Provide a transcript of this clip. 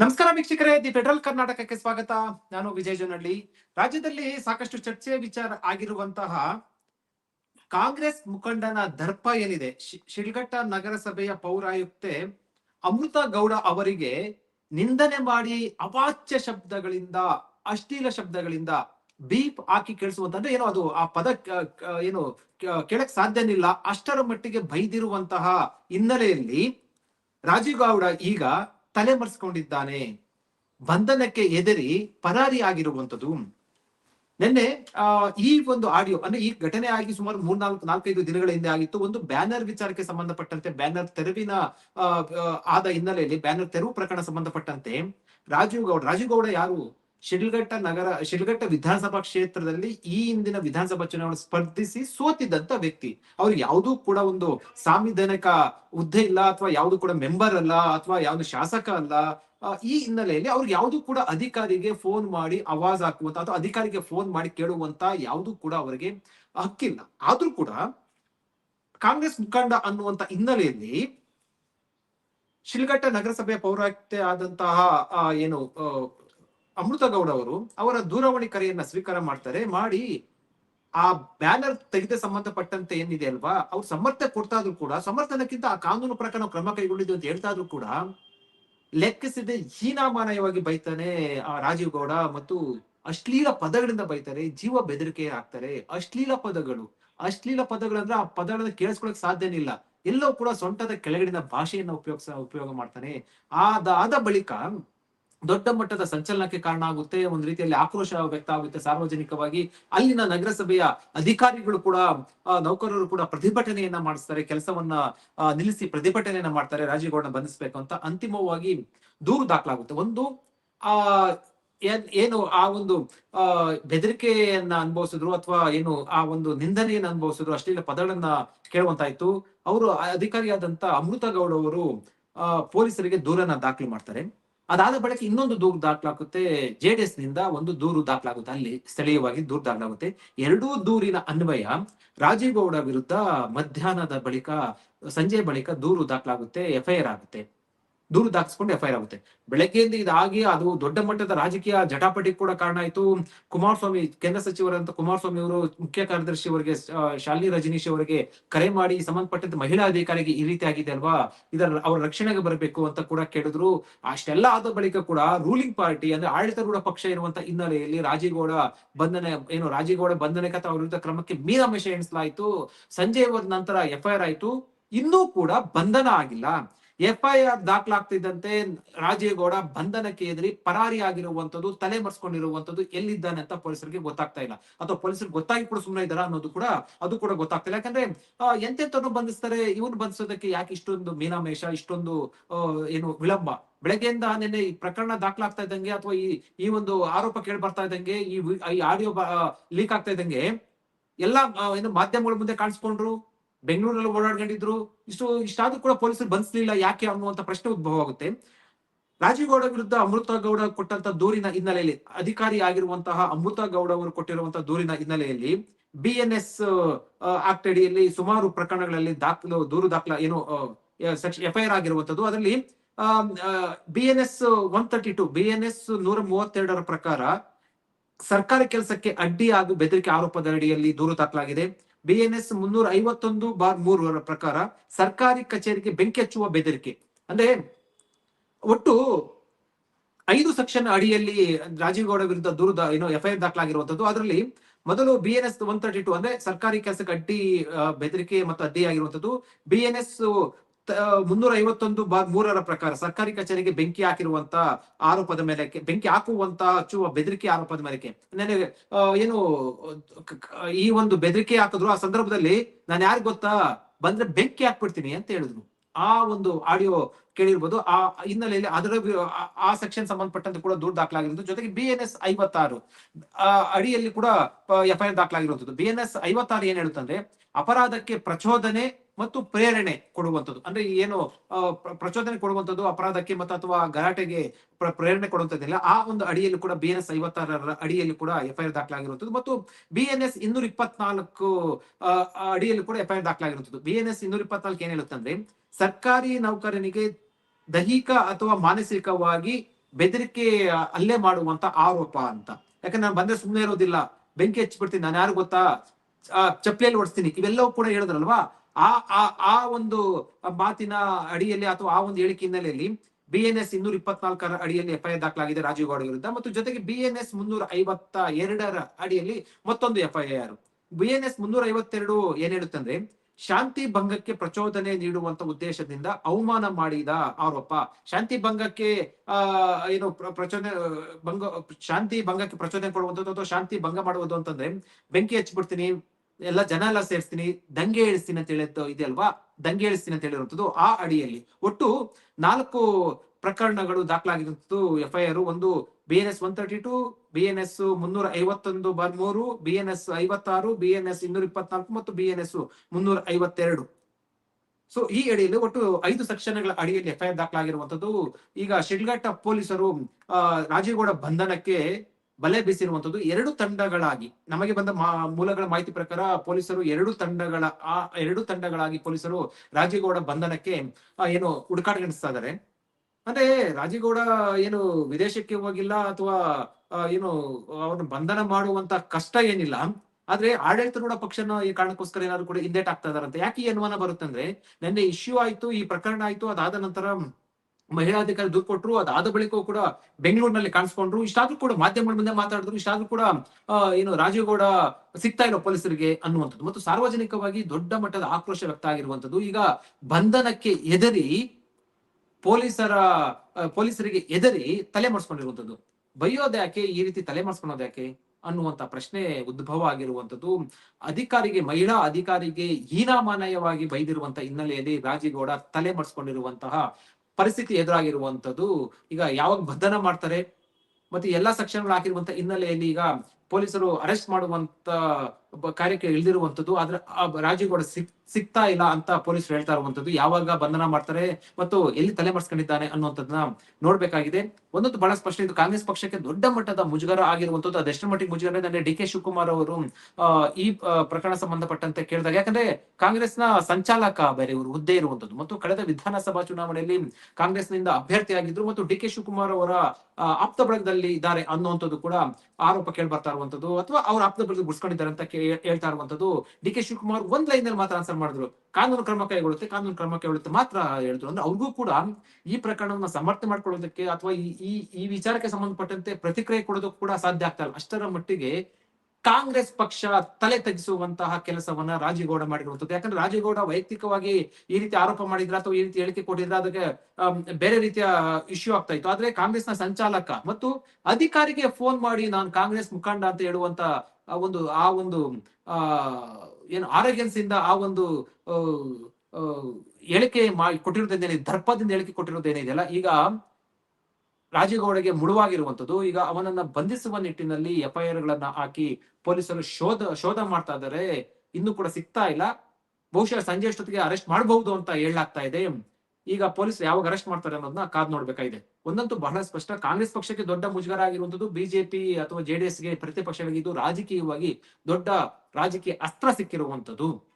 ನಮಸ್ಕಾರ ವೀಕ್ಷಕರೇ, the federal ಕರ್ನಾಟಕಕ್ಕೆ ಸ್ವಾಗತ. ನಾನು ವಿಜಯ್ ಜೋನಳ್ಳಿ ರಾಜ್ಯದಲ್ಲಿ ಸಾಕಷ್ಟು ಚರ್ಚೆ ವಿಚಾರ ಆಗಿರುವಂತಹ ಕಾಂಗ್ರೆಸ್ ಮುಖಂಡನ ದರ್ಪ ಏನಿದೆ? ಶಿ- ಶಿಡ್ಘಟ್ಟ ನಗರಸಭೆಯ ಪೌರಾಯುಕ್ತೆ ಅಮೃತ ಗೌಡ ಅವರಿಗೆ ನಿಂದನೆ ಮಾಡಿ ಅವಾಚ್ಯ ಶಬ್ದಗಳಿಂದ, ಅಶ್ಲೀಲ ಶಬ್ದಗಳಿಂದ ಬೀಪ್ ಹಾಕಿ ಕೇಳಿಸುವಂತಂದ್ರೆ ಏನೋ ಅದು ಆ ಪದ ಏನು ಕೇಳಕ್ ಸಾಧ್ಯನಿಲ್ಲ. ಅಷ್ಟರ ಮಟ್ಟಿಗೆ ಬೈದಿರುವಂತಹ ಹಿನ್ನೆಲೆಯಲ್ಲಿ ರಾಜೀವ್ ಗೌಡ ಈಗ ತಲೆಮರೆಸಿಕೊಂಡಿದ್ದಾನೆ. ಬಂಧನಕ್ಕೆ ಎದರಿ ಪರಾರಿ ಆಗಿರುವಂತದ್ದು ನಿನ್ನೆ ಈ ಒಂದು ಆಡಿಯೋ, ಅಂದ್ರೆ ಈ ಘಟನೆ ಆಗಿ ಸುಮಾರು ಮೂರ್ನಾಲ್ಕು, ನಾಲ್ಕೈದು ದಿನಗಳ ಹಿಂದೆ ಆಗಿತ್ತು. ಒಂದು ಬ್ಯಾನರ್ ವಿಚಾರಕ್ಕೆ ಸಂಬಂಧಪಟ್ಟಂತೆ, ಬ್ಯಾನರ್ ತೆರವಿನ ಆದ ಹಿನ್ನೆಲೆಯಲ್ಲಿ ಬ್ಯಾನರ್ ತೆರವು ಪ್ರಕರಣ ಸಂಬಂಧಪಟ್ಟಂತೆ ರಾಜೀವ್ ಗೌಡ ರಾಜೀವ್ ಗೌಡ ಯಾರು? ಶಿಡ್ಲಘಟ್ಟ ನಗರ, ಶಿಡ್ಲಘಟ್ಟ ವಿಧಾನಸಭಾ ಕ್ಷೇತ್ರದಲ್ಲಿ ಈ ಹಿಂದಿನ ವಿಧಾನಸಭಾ ಚುನಾವಣೆ ಸ್ಪರ್ಧಿಸಿ ಸೋತಿದ್ದಂತ ವ್ಯಕ್ತಿ. ಅವ್ರು ಯಾವುದೂ ಕೂಡ ಒಂದು ಸಾಂವಿಧಾನಿಕ ಹುದ್ದೆ ಇಲ್ಲ ಅಥವಾ ಯಾವುದು ಕೂಡ ಮೆಂಬರ್ ಅಲ್ಲ ಅಥವಾ ಯಾವ್ದು ಶಾಸಕ ಅಲ್ಲ ಈ ಹಿನ್ನೆಲೆಯಲ್ಲಿ ಅವ್ರು ಯಾವುದು ಕೂಡ ಅಧಿಕಾರಿಗೆ ಫೋನ್ ಮಾಡಿ ಅವಾಜ್ ಹಾಕುವಂತ ಅಥವಾ ಅಧಿಕಾರಿಗೆ ಫೋನ್ ಮಾಡಿ ಕೇಳುವಂತ ಯಾವುದು ಕೂಡ ಅವರಿಗೆ ಹಕ್ಕಿಲ್ಲ. ಆದ್ರೂ ಕೂಡ ಕಾಂಗ್ರೆಸ್ ಮುಖಂಡ ಅನ್ನುವಂತ ಹಿನ್ನೆಲೆಯಲ್ಲಿ ಶಿಲ್ಘಟ್ಟ ನಗರಸಭೆಯ ಪೌರಾಯುಕ್ತೆ ಆದಂತಹ ಏನು ಅಮೃತ ಗೌಡ ಅವರು ಅವರ ದೂರವಾಣಿ ಕರೆಯನ್ನ ಸ್ವೀಕಾರ ಮಾಡ್ತಾರೆ, ಮಾಡಿ ಆ ಬ್ಯಾನರ್ ತೆಗೆದ ಸಂಬಂಧಪಟ್ಟಂತೆ ಏನಿದೆ ಅಲ್ವಾ, ಅವ್ರು ಸಮರ್ಥನೆ ಕೊಡ್ತಾ ಇದ್ರು ಕೂಡ, ಸಮರ್ಥನಕ್ಕಿಂತ ಆ ಕಾನೂನು ಪ್ರಕಾರ ಕ್ರಮ ಕೈಗೊಂಡಿದ್ದು ಅಂತ ಹೇಳ್ತಾ ಇದ್ರು ಕೂಡ ಲೆಕ್ಕಿಸದೆ ಹೀನಾಮಾನಯವಾಗಿ ಬೈತಾನೆ ಆ ರಾಜೀವ್ ಗೌಡ ಮತ್ತು ಅಶ್ಲೀಲ ಪದಗಳಿಂದ ಬೈತಾರೆ, ಜೀವ ಬೆದರಿಕೆ ಹಾಕ್ತಾರೆ. ಅಶ್ಲೀಲ ಪದಗಳು, ಅಶ್ಲೀಲ ಪದಗಳಂದ್ರೆ ಆ ಪದಗಳನ್ನ ಕೇಳಿಸ್ಕೊಳಕ್ ಸಾಧ್ಯನೇ ಇಲ್ಲ. ಎಲ್ಲೋ ಕೂಡ ಸೊಂಟದ ಕೆಳಗಡಿನ ಭಾಷೆಯನ್ನ ಉಪಯೋಗ ಉಪಯೋಗ ಮಾಡ್ತಾನೆ. ಆದ ಆದ ಬಳಿಕ ದೊಡ್ಡ ಮಟ್ಟದ ಸಂಚಲನಕ್ಕೆ ಕಾರಣ ಆಗುತ್ತೆ ಒಂದು ರೀತಿಯಲ್ಲಿ ಆಕ್ರೋಶ ವ್ಯಕ್ತ ಆಗುತ್ತೆ ಸಾರ್ವಜನಿಕವಾಗಿ ಅಲ್ಲಿನ ನಗರಸಭೆಯ ಅಧಿಕಾರಿಗಳು ಕೂಡ ನೌಕರರು ಕೂಡ ಪ್ರತಿಭಟನೆಯನ್ನ ಮಾಡಿಸ್ತಾರೆ. ಕೆಲಸವನ್ನ ನಿಲ್ಲಿಸಿ ಪ್ರತಿಭಟನೆಯನ್ನ ಮಾಡ್ತಾರೆ. ರಾಜೀವ್ಗೌಡನ ಬಂಧಿಸಬೇಕು ಅಂತ ಅಂತಿಮವಾಗಿ ದೂರು ದಾಖಲಾಗುತ್ತೆ. ಒಂದು, ಆ, ಏನ್- ಆ ಒಂದು, ಆ, ಬೆದರಿಕೆಯನ್ನ ಅನುಭವಿಸಿದ್ರು ಅಥವಾ ಏನು ಆ ಒಂದು ನಿಂದನೆಯನ್ನ ಅನುಭವಿಸಿದ್ರು ಅಶ್ಲೀಲ ಪದಗಳನ್ನ ಕೇಳುವಂತಾಯ್ತು. ಅವರು ಅಧಿಕಾರಿಯಾದಂತ ಅಮೃತ ಗೌಡ ಅವರು ಪೊಲೀಸರಿಗೆ ದೂರನ್ನ ದಾಖಲು ಮಾಡ್ತಾರೆ. ಅದಾದ ಬಳಿಕ ಇನ್ನೊಂದು ದೂರು ದಾಖಲಾಗುತ್ತೆ. ಜೆಡಿಎಸ್ನಿಂದ ಒಂದು ದೂರು ದಾಖಲಾಗುತ್ತೆ. ಅಲ್ಲಿ ಸ್ಥಳೀಯವಾಗಿ ದೂರು ದಾಖಲಾಗುತ್ತೆ. ಎರಡೂ ದೂರಿನ ಅನ್ವಯ ರಾಜೀವ್ ಗೌಡ ವಿರುದ್ಧ ಮಧ್ಯಾಹ್ನದ ಬಳಿಕ, ಸಂಜೆ ಬಳಿಕ ದೂರು ದಾಖಲಾಗುತ್ತೆ, ಎಫ್ಐಆರ್ ಆಗುತ್ತೆ. ದೂರು ದಾಖಿಸ್ಕೊಂಡು ಎಫ್ಐಆರ್ ಆಗುತ್ತೆ. ಬೆಳಗ್ಗೆಯಿಂದ ಇದಾಗಿ ಅದು ದೊಡ್ಡ ಮಟ್ಟದ ರಾಜಕೀಯ ಜಟಾಪಟಿ ಕೂಡ ಕಾರಣ ಆಯ್ತು. ಕುಮಾರಸ್ವಾಮಿ, ಕೇಂದ್ರ ಸಚಿವರಂತ ಕುಮಾರಸ್ವಾಮಿ ಅವರು ಮುಖ್ಯ ಕಾರ್ಯದರ್ಶಿ ಅವರಿಗೆ ಶಾಲಿನಿ ರಜನೀಶ್ ಅವರಿಗೆ ಕರೆ ಮಾಡಿ ಸಂಬಂಧಪಟ್ಟಂತೆ ಮಹಿಳಾ ಅಧಿಕಾರಿಗೆ ಈ ರೀತಿ ಆಗಿದೆ ಅಲ್ವಾ? ಇದರ ಅವರ ರಕ್ಷಣೆಗೆ ಬರಬೇಕು ಅಂತ ಕೂಡ ಕೇಳಿದ್ರು. ಅಷ್ಟೆಲ್ಲ ಆದ ಬಳಿಕ ಕೂಡ ರೂಲಿಂಗ್ ಪಾರ್ಟಿ ಅಂದ್ರೆ ಆಡಳಿತಾರೂಢ ಪಕ್ಷ ಇರುವಂತ ಹಿನ್ನೆಲೆಯಲ್ಲಿ ರಾಜೀಗೌಡ ಗೌಡ ಬಂಧನ, ಏನು ರಾಜೀಗೌಡ ಗೌಡ ಬಂಧನಕ್ಕೆ ಅಥವಾ ವಿರುದ್ಧ ಕ್ರಮಕ್ಕೆ ಮೀರಾಮೇಶ ಎಣಿಸಲಾಯಿತು. ಸಂಜೆ ನಂತರ ಎಫ್ಐಆರ್ ಆಯ್ತು. ಇನ್ನೂ ಕೂಡ ಬಂಧನ ಆಗಿಲ್ಲ. ಎಫ್ಐಆರ್ ದಾಖಲಾಗ್ತಿದ್ದಂತೆ ರಾಜೇಗೌಡ ಗೌಡ ಬಂಧನಕ್ಕೆ ಎದುರಿ ಪರಾರಿ ಆಗಿರುವಂತದ್ದು ತಲೆ ಮರೆಸ್ಕೊಂಡಿರುವಂತದ್ದು ಎಲ್ಲಿದ್ದಾನೆ ಅಂತ ಪೊಲೀಸರಿಗೆ ಗೊತ್ತಾಗ್ತಾ ಇಲ್ಲ. ಅಥವಾ ಪೊಲೀಸರಿಗೆ ಗೊತ್ತಾಗಿ ಕೂಡ ಸುಮ್ಮನೆ ಇದಾರ ಅನ್ನೋದು ಕೂಡ ಅದು ಕೂಡ ಗೊತ್ತಾಗ್ತಿಲ್ಲ. ಯಾಕಂದ್ರೆ ಎಂತೆಂತ ಎಂತೆಂತವ್ರನ್ನ ಬಂಧಿಸ್ತಾರೆ, ಇವನು ಬಂಧಿಸೋದಕ್ಕೆ ಯಾಕೆ ಇಷ್ಟೊಂದು ಮೀನಾಮೇಷ, ಇಷ್ಟೊಂದು ಏನು ವಿಳಂಬ? ಬೆಳಗ್ಗೆಯಿಂದ ನಿನ್ನೆ ಈ ಪ್ರಕರಣ ದಾಖಲಾಗ್ತಾ ಇದ್ದಂಗೆ ಅಥವಾ ಈ ಈ ಒಂದು ಆರೋಪ ಕೇಳಿ ಬರ್ತಾ ಇದ್ದಂಗೆ, ಈ ಆಡಿಯೋ ಲೀಕ್ ಆಗ್ತಾ ಇದ್ದಂಗೆ, ಎಲ್ಲಾ ಏನು ಮಾಧ್ಯಮಗಳ ಮುಂದೆ ಕಾಣಿಸ್ಕೊಂಡ್ರು? ಬೆಂಗಳೂರಲ್ಲಿ ಓಡಾಡ್ಕೊಂಡಿದ್ರು. ಇಷ್ಟು, ಇಷ್ಟಾದ್ರೂ ಕೂಡ ಪೊಲೀಸರು ಬಂಧಿಸಲಿಲ್ಲ ಯಾಕೆ ಅನ್ನುವಂತ ಪ್ರಶ್ನೆ ಉದ್ಭವ ಆಗುತ್ತೆ ರಾಜೀವ್ ವಿರುದ್ಧ ಅಮೃತ ಗೌಡ ಕೊಟ್ಟಂತ ದೂರಿನ ಹಿನ್ನೆಲೆಯಲ್ಲಿ, ಅಧಿಕಾರಿ ಆಗಿರುವಂತಹ ಅಮೃತ ಗೌಡ ಅವರು ಕೊಟ್ಟಿರುವಂತಹ ದೂರಿನ ಹಿನ್ನೆಲೆಯಲ್ಲಿ ಬಿ ಎನ್ ಎಸ್ ಆಕ್ಟ್ ಅಡಿಯಲ್ಲಿ ಸುಮಾರು ಪ್ರಕರಣಗಳಲ್ಲಿ ದಾಖಲು, ದೂರು ದಾಖಲ, ಏನು ಎಫ್ಐಆರ್ ಆಗಿರುವಂತದ್ದು ಅದರಲ್ಲಿ B N S one thirty two B N S ನೂರ ಮೂವತ್ತೆರಡರ ಪ್ರಕಾರ ಸರ್ಕಾರಿ ಕೆಲಸಕ್ಕೆ ಅಡ್ಡಿ ಹಾಗೂ ಬೆದರಿಕೆ ಆರೋಪದ ಅಡಿಯಲ್ಲಿ ದೂರು ದಾಖಲಾಗಿದೆ. ಬಿಎನ್ಎಸ್ ಮುನ್ನೂರ ಐವತ್ತೊಂದು ಬಾರ್ ಮೂರರ ಪ್ರಕಾರ ಸರ್ಕಾರಿ ಕಚೇರಿಗೆ ಬೆಂಕಿ ಹಚ್ಚುವ ಬೆದರಿಕೆ. ಅಂದ್ರೆ ಒಟ್ಟು ಐದು ಸೆಕ್ಷನ್ ಅಡಿಯಲ್ಲಿ ರಾಜೀವ್ ಗೌಡ ವಿರುದ್ಧ ದೂರು ದಾ- ಏನು ಎಫ್ಐಆರ್ ದಾಖಲಾಗಿರುವಂತದ್ದು ಅದರಲ್ಲಿ ಮೊದಲು ಬಿಎನ್ಎಸ್ ಒನ್ ಥರ್ಟಿ ಟು ಅಂದ್ರೆ ಸರ್ಕಾರಿ ಕೆಲಸಕ್ಕೆ ಅಡ್ಡಿ ಬೆದರಿಕೆ ಮತ್ತು ಅಡ್ಡಿ ಆಗಿರುವಂತದ್ದು ಬಿಎನ್ಎಸ್ ಮುನ್ನೂರ ಐವತ್ತೊಂದು ಭಾಗ್ ಮೂರರ ಪ್ರಕಾರ ಸರ್ಕಾರಿ ಕಚೇರಿಗೆ ಬೆಂಕಿ ಹಾಕಿರುವಂತ ಆರೋಪದ ಮೇಲೆ ಬೆಂಕಿ ಹಾಕುವಂತ ಹಚ್ಚುವ ಬೆದರಿಕೆ ಆರೋಪದ ಮೇಲೆ ನನಗೆ ಏನು ಈ ಒಂದು ಬೆದರಿಕೆ ಹಾಕಿದ್ರು, ಆ ಸಂದರ್ಭದಲ್ಲಿ ನಾನು ಯಾರು ಗೊತ್ತಾ, ಬಂದ್ರೆ ಬೆಂಕಿ ಹಾಕ್ಬಿಡ್ತೀನಿ ಅಂತ ಹೇಳಿದ್ರು. ಆ ಒಂದು ಆಡಿಯೋ ಕೇಳಿರ್ಬೋದು, ಆ ಹಿನ್ನೆಲೆಯಲ್ಲಿ ಅದರ ಆ- ಸೆಕ್ಷನ್ ಸಂಬಂಧಪಟ್ಟಂತೆ ಕೂಡ ದೂರು ದಾಖಲಾಗಿರೋದು ಜೊತೆಗೆ ಬಿ ಎನ್ ಎಸ್ ಐವತ್ತಾರು ಅಡಿಯಲ್ಲಿ ಕೂಡ ಎಫ್ಐಆರ್ ದಾಖಲಾಗಿರುವಂತದ್ದು ಬಿ ಎನ್ ಎಸ್ ಐವತ್ತಾರು ಏನ್ ಹೇಳುತ್ತಂದ್ರೆ, ಅಪರಾಧಕ್ಕೆ ಪ್ರಚೋದನೆ ಮತ್ತು ಪ್ರೇರಣೆ ಕೊಡುವಂಥದ್ದು. ಅಂದ್ರೆ ಏನು ಪ್ರಚೋದನೆ ಕೊಡುವಂಥದ್ದು, ಅಪರಾಧಕ್ಕೆ ಮತ್ತು ಅಥವಾ ಗಲಾಟೆಗೆ ಪ್ರ- ಪ್ರೇರಣೆ ಕೊಡುವಂಥದ್ದಿಲ್ಲ. ಆ ಒಂದು ಅಡಿಯಲ್ಲಿ ಕೂಡ ಬಿ ಎನ್ ಎಸ್ ಐವತ್ತಾರರ ಅಡಿಯಲ್ಲಿ ಕೂಡ ಎಫ್ಐಆರ್ ದಾಖಲಾಗಿರುವಂಥದ್ದು ಮತ್ತು ಬಿ ಎನ್ ಎಸ್ ಇನ್ನೂರ ಇಪ್ಪತ್ನಾಲ್ಕು ಅಡಿಯಲ್ಲಿ ಕೂಡ ಎಫ್ಐಆರ್ ದಾಖಲಾಗಿರುವಂಥದ್ದು. ಬಿ ಎನ್ ಎಸ್ ಇನ್ನೂರ ಇಪ್ಪತ್ನಾಲ್ಕು ಏನ್ ಹೇಳುತ್ತಂದ್ರೆ ಸರ್ಕಾರಿ ನೌಕರನಿಗೆ ದೈಹಿಕ ಅಥವಾ ಮಾನಸಿಕವಾಗಿ ಬೆದರಿಕೆ ಅಲ್ಲೇ ಮಾಡುವಂತ ಆರೋಪ ಅಂತ. ಯಾಕಂದ್ರೆ ನಾನು ಬಂದ್ರೆ ಸುಮ್ಮನೆ ಇರೋದಿಲ್ಲ. ಬೆಂಕಿ ಹಚ್ಚಿಬಿಡ್ತೀನಿ. ನಾನು ಯಾರು ಗೊತ್ತಾ? ಚಪ್ಪಲಿಯಲ್ಲಿ ಓಡಿಸ್ತೀನಿ. ಇವೆಲ್ಲವೂ ಕೂಡ ಹೇಳಿದ್ರಲ್ವಾ? ಆ ಆ ಆ ಒಂದು ಮಾತಿನ ಅಡಿಯಲ್ಲಿ ಅಥವಾ ಆ ಒಂದು ಹೇಳಿಕೆ ಹಿನ್ನೆಲೆಯಲ್ಲಿ ಬಿ ಎನ್ ಎಸ್ ಇನ್ನೂರ ಇಪ್ಪತ್ನಾಲ್ಕರ ಅಡಿಯಲ್ಲಿ ಎಫ್ಐಆರ್ ದಾಖಲಾಗಿದೆ ರಾಜೀವ್ ಗೌಡ ವಿರುದ್ಧ ಮತ್ತು ಜೊತೆಗೆ ಬಿ ಎನ್ ಎಸ್ ಮುನ್ನೂರ ಐವತ್ತ ಎರಡರ ಅಡಿಯಲ್ಲಿ ಮತ್ತೊಂದು ಎಫ್ಐಆರ್ ಬಿ ಎನ್ ಎಸ್ ಮುನ್ನೂರ ಐವತ್ತೆರಡು ಏನ್ ಹೇಳುತ್ತಂದ್ರೆ ಶಾಂತಿ ಭಂಗಕ್ಕೆ ಪ್ರಚೋದನೆ ನೀಡುವಂತ ಉದ್ದೇಶದಿಂದ ಅವಮಾನ ಮಾಡಿದ ಆರೋಪ. ಶಾಂತಿ ಭಂಗಕ್ಕೆ ಏನು ಪ್ರ- ಪ್ರಚೋದನೆ, ಭಂಗ, ಶಾಂತಿ ಭಂಗಕ್ಕೆ ಪ್ರಚೋದನೆ ಕೊಡುವಂಥದ್ದು ಅಥವಾ ಶಾಂತಿ ಭಂಗ ಮಾಡುವುದು ಅಂತಂದ್ರೆ ಬೆಂಕಿ ಹಚ್ಬಿಡ್ತೀನಿ ಎಲ್ಲ ಜನ ಎಲ್ಲ ಸೇರಿಸ್ತೀನಿ, ದಂಗೆ ಏಳಿಸ್ತೀನಿ ಅಂತ ಹೇಳಿದ್ದು ಇದೆಯಲ್ವಾ ದಂಗೆ ಏಳಿಸ್ತೀನಿ ಅಂತ ಹೇಳಿರುವಂತದ್ದು ಆ ಅಡಿಯಲ್ಲಿ. ಒಟ್ಟು ನಾಲ್ಕು ಪ್ರಕರಣಗಳು ದಾಖಲಾಗಿರುವಂತದ್ದು ಆರ್ ಒಂದು B N S one thirty two B N S ಮುನ್ನೂರ ಐವತ್ತೊಂದು ಬಾರ್ ಮೂರು ಬಿ ಎನ್ ಎಸ್ ಐವತ್ತಾರು ಬಿ ಎನ್ ಎಸ್ ಇನ್ನೂರ ಇಪ್ಪತ್ನಾಲ್ಕು ಮತ್ತು ಬಿ ಎನ್ ಎಸ್ ಮುನ್ನೂರ ಐವತ್ತೆರಡು ಸೊ ಈ ಅಡಿಯಲ್ಲಿ ಒಟ್ಟು ಐದು ಸೆಕ್ಷನ್ಗಳ ಅಡಿಯಲ್ಲಿ ಎಫ್ಐಆರ್ ದಾಖಲಾಗಿರುವಂತದ್ದು ಈಗ ಶಿಡ್ಗಟ್ಟ ಪೊಲೀಸರು ರಾಜೀವ್ಗೌಡ ಬಂಧನಕ್ಕೆ ಬಲೆ ಬೀಸಿರುವಂತದ್ದು ಎರಡು ತಂಡಗಳಾಗಿ. ನಮಗೆ ಬಂದ ಮೂಲಗಳ ಮಾಹಿತಿ ಪ್ರಕಾರ ಪೊಲೀಸರು ಎರಡು ತಂಡಗಳ, ಆ ಎರಡು ತಂಡಗಳಾಗಿ ಪೊಲೀಸರು ರಾಜೇಗೌಡ ಬಂಧನಕ್ಕೆ ಏನು ಹುಡುಕಾಟ ನಡೆಸ್ತಾ ಇದ್ದಾರೆ. ಅಂದ್ರೆ ರಾಜೇಗೌಡ ಏನು ವಿದೇಶಕ್ಕೆ ಹೋಗಿಲ್ಲ ಅಥವಾ ಏನು ಅವನು ಬಂಧನ ಮಾಡುವಂತ ಕಷ್ಟ ಏನಿಲ್ಲ. ಆದ್ರೆ ಆಡಳಿತಾರೂಢ ಪಕ್ಷನ ಈ ಕಾರಣಕ್ಕೋಸ್ಕರ ಏನಾದ್ರು ಕೂಡ ಹಿಂದೇಟ್ ಆಗ್ತಾ ಇದಾರಂತೆ. ಯಾಕೆ ಈ ಅನುಮಾನ ಬರುತ್ತಂದ್ರೆ ನಿನ್ನೆ ಇಶ್ಯೂ ಆಯ್ತು, ಈ ಪ್ರಕರಣ ಆಯ್ತು, ಅದಾದ ನಂತರ ಮಹಿಳಾಧಿಕಾರಿ ದೂರು ಕೊಟ್ಟರು ಅದಾದ ಬಳಿಕ ಕೂಡ ಬೆಂಗಳೂರಿನಲ್ಲಿ ಕಾಣಿಸ್ಕೊಂಡ್ರು. ಇಷ್ಟಾದ್ರೂ ಕೂಡ ಮಾಧ್ಯಮಗಳ ಮುಂದೆ ಮಾತಾಡಿದ್ರು, ಇಷ್ಟಾದ್ರೂ ಕೂಡ ಏನು ರಾಜೀವ್ ಗೌಡ ಸಿಗ್ತಾ ಇಲ್ಲ ಪೊಲೀಸರಿಗೆ ಅನ್ನುವಂಥದ್ದು. ಮತ್ತು ಸಾರ್ವಜನಿಕವಾಗಿ ದೊಡ್ಡ ಮಟ್ಟದ ಆಕ್ರೋಶ ವ್ಯಕ್ತ ಆಗಿರುವಂತದ್ದು ಈಗ ಬಂಧನಕ್ಕೆ ಎದರಿ ಪೊಲೀಸರ ಪೊಲೀಸರಿಗೆ ಎದರಿ ತಲೆ ಮಾಡಿಸ್ಕೊಂಡಿರುವಂತದ್ದು ಬೈಯೋದ್ಯಾಕೆ ಈ ರೀತಿ ತಲೆ ಮಾಡಿಸ್ಕೊಳ್ಳೋದ್ಯಾಕೆ ಅನ್ನುವಂತ ಪ್ರಶ್ನೆ ಉದ್ಭವ ಆಗಿರುವಂತದ್ದು ಅಧಿಕಾರಿಗೆ, ಮಹಿಳಾ ಅಧಿಕಾರಿಗೆ ಹೀನಾಮಾನಯವಾಗಿ ಬೈದಿರುವಂತಹ ಹಿನ್ನೆಲೆಯಲ್ಲಿ ರಾಜೇಗೌಡ ತಲೆ ಮಾಡಿಸ್ಕೊಂಡಿರುವಂತಹ ಪರಿಸ್ಥಿತಿ ಎದುರಾಗಿರುವಂತದ್ದು ಈಗ ಯಾವಾಗ ಬಂಧನ ಮಾಡ್ತಾರೆ, ಮತ್ತೆ ಎಲ್ಲಾ ಸೆಕ್ಷನ್ಗಳು ಹಾಕಿರುವಂತ ಹಿನ್ನೆಲೆಯಲ್ಲಿ ಈಗ ಪೊಲೀಸರು ಅರೆಸ್ಟ್ ಮಾಡುವಂತ ಕಾರ್ಯಕ್ಕೆ ಇಳಿದಿರುವಂತದ್ದು ಆದ್ರೆ ಆ ರಾಜೀವ್ಗೌಡ ಸಿಕ್ ಸಿಗ್ತಾ ಇಲ್ಲ ಅಂತ ಪೊಲೀಸರು ಹೇಳ್ತಾ ಇರುವಂತದ್ದು, ಯಾವಾಗ ಬಂಧನ ಮಾಡ್ತಾರೆ ಮತ್ತು ಎಲ್ಲಿ ತಲೆ ಮರೆಸ್ಕೊಂಡಿದ್ದಾನೆ ಅನ್ನುವಂಥದ್ದನ್ನ ನೋಡ್ಬೇಕಾಗಿದೆ. ಒಂದೊಂದು ಬಹಳ ಸ್ಪಷ್ಟ, ಇದು ಕಾಂಗ್ರೆಸ್ ಪಕ್ಷಕ್ಕೆ ದೊಡ್ಡ ಮಟ್ಟದ ಮುಜುಗರ ಆಗಿರುವಂತದ್ದು ಅದೆಷ್ಟರ ಮಟ್ಟಿಗೆ ಮುಜುಗರ ಅಂದ್ರೆ ಡಿ ಕೆ ಶಿವಕುಮಾರ್ ಅವರು ಈ ಪ್ರಕರಣ ಸಂಬಂಧಪಟ್ಟಂತೆ ಕೇಳಿದಾಗ, ಯಾಕಂದ್ರೆ ಕಾಂಗ್ರೆಸ್ನ ಸಂಚಾಲಕ ಬೇರೆ ಇವರು, ಹುದ್ದೆ ಇರುವಂತದ್ದು ಮತ್ತು ಕಳೆದ ವಿಧಾನಸಭಾ ಚುನಾವಣೆಯಲ್ಲಿ ಕಾಂಗ್ರೆಸ್ನಿಂದ ಅಭ್ಯರ್ಥಿಯಾಗಿದ್ರು ಮತ್ತು ಡಿ ಕೆ ಶಿವಕುಮಾರ್ ಅವರ ಆಪ್ತ ಬಳಗದಲ್ಲಿ ಇದ್ದಾರೆ ಅನ್ನುವಂಥದ್ದು ಕೂಡ ಆರೋಪ ಕೇಳಿ ಬರ್ತಾ ಇರುವಂತದ್ದು ಅಥವಾ ಅವ್ರ ಆಪ್ತ ಬಳಗ ಗುಡ್ಸ್ಕೊಂಡಿದ್ದಾರೆ ಅಂತ ಹೇಳ್ತಾ ಇರುವಂತದ್ದು ಡಿ ಕೆ ಶಿವಕುಮಾರ್ ಒಂದ್ ಲೈನ್ ಅಲ್ಲಿ ಮಾತ್ರ ಆನ್ಸರ್ ಮಾಡಿದ್ರು. ಕಾನೂನು ಕ್ರಮ ಕೈಗೊಳ್ಳುತ್ತೆ, ಕಾನೂನು ಕ್ರಮ ಕೈಗೊಳ್ಳುತ್ತೆ ಮಾತ್ರ ಹೇಳಿದ್ರು. ಅಂದ್ರೆ ಅವ್ರಿಗೂ ಕೂಡ ಈ ಪ್ರಕರಣವನ್ನ ಸಮರ್ಥನೆ ಮಾಡ್ಕೊಳ್ಳೋದಕ್ಕೆ ಅಥವಾ ಈ ಈ ವಿಚಾರಕ್ಕೆ ಸಂಬಂಧಪಟ್ಟಂತೆ ಪ್ರತಿಕ್ರಿಯೆ ಕೊಡೋದಕ್ಕೂ ಕೂಡ ಸಾಧ್ಯ ಆಗ್ತಾ ಅಷ್ಟರ ಮಟ್ಟಿಗೆ ಕಾಂಗ್ರೆಸ್ ಪಕ್ಷ ತಲೆ ತಗ್ಗಿಸುವಂತಹ ಕೆಲಸವನ್ನ ರಾಜೇಗೌಡ ಮಾಡಿರುವಂತದ್ದು ಯಾಕಂದ್ರೆ ರಾಜೇಗೌಡ ವೈಯಕ್ತಿಕವಾಗಿ ಈ ರೀತಿ ಆರೋಪ ಮಾಡಿದ್ರ ಅಥವಾ ಈ ರೀತಿ ಹೇಳಿಕೆ ಕೊಟ್ಟಿದ್ರ ಅದಕ್ಕೆ ಬೇರೆ ರೀತಿಯ ಇಶ್ಯೂ ಆಗ್ತಾ ಇತ್ತು. ಆದ್ರೆ ಕಾಂಗ್ರೆಸ್ನ ಸಂಚಾಲಕ ಮತ್ತು ಅಧಿಕಾರಿಗೆ ಫೋನ್ ಮಾಡಿ ನಾನು ಕಾಂಗ್ರೆಸ್ ಮುಖಂಡ ಅಂತ ಹೇಳುವಂತ ಒಂದು ಆ ಒಂದು ಆ ಏನು ಆರೋಗ್ಯನ್ಸ್ ಇಂದ ಆ ಒಂದು ಆ, ಆ, ಹೇಳಿಕೆ ಕೊಟ್ಟಿರೋದೇನೇ ದರ್ಪದಿಂದ ಹೇಳಿಕೆ ಕೊಟ್ಟಿರೋದೇನಿದೆಯಲ್ಲ ಈಗ ರಾಜೇಗೌಡಗೆ ಮುಡುವಾಗಿರುವಂಥದ್ದು ಈಗ ಅವನನ್ನ ಬಂಧಿಸುವ ನಿಟ್ಟಿನಲ್ಲಿ ಎಫ್ಐಆರ್ ಗಳನ್ನ ಹಾಕಿ ಪೊಲೀಸರು ಶೋಧ ಶೋಧ ಮಾಡ್ತಾ ಇದ್ದಾರೆ ಇನ್ನು ಕೂಡ ಸಿಗ್ತಾ ಇಲ್ಲ. ಬಹುಶಃ ಸಂಜೆ ಅಷ್ಟೊತ್ತಿಗೆ ಅರೆಸ್ಟ್ ಮಾಡಬಹುದು ಅಂತ ಹೇಳಲಾಗ್ತಾ ಇದೆ. ಈಗ ಪೊಲೀಸ್ ಯಾವಾಗ ಅರೆಸ್ಟ್ ಮಾಡ್ತಾರೆ ಅನ್ನೋದನ್ನ ಕಾದ್ ನೋಡ್ಬೇಕಾಗಿದೆ. ಒಂದಂತೂ ಬಹಳ ಸ್ಪಷ್ಟ. ಕಾಂಗ್ರೆಸ್ ಪಕ್ಷಕ್ಕೆ ದೊಡ್ಡ ಮುಜುಗರ ಆಗಿರುವಂತದ್ದು ಬಿಜೆಪಿ ಅಥವಾ ಜೆಡಿಎಸ್ಗೆ ಪ್ರತಿಪಕ್ಷಗಳಿಗೆ ಇದು ರಾಜಕೀಯವಾಗಿ ದೊಡ್ಡ ರಾಜಕೀಯ ಅಸ್ತ್ರ ಸಿಕ್ಕಿರುವಂತದ್ದು